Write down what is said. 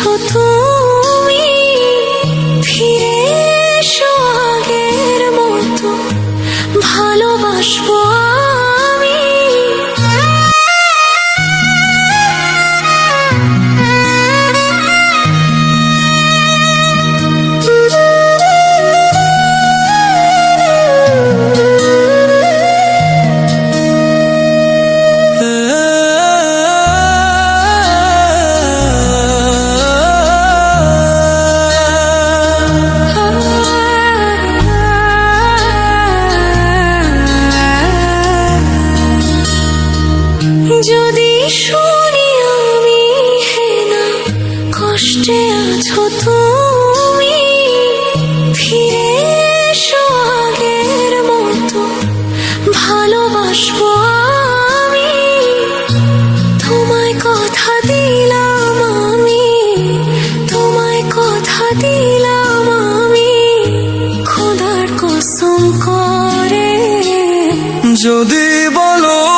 আছো যদি শুনি আমি, হে না, কষ্টে আছো মতো, ভালোবাসবো তোমায় কথা দিলাম তোমায় কথা দিলাম যদি বলো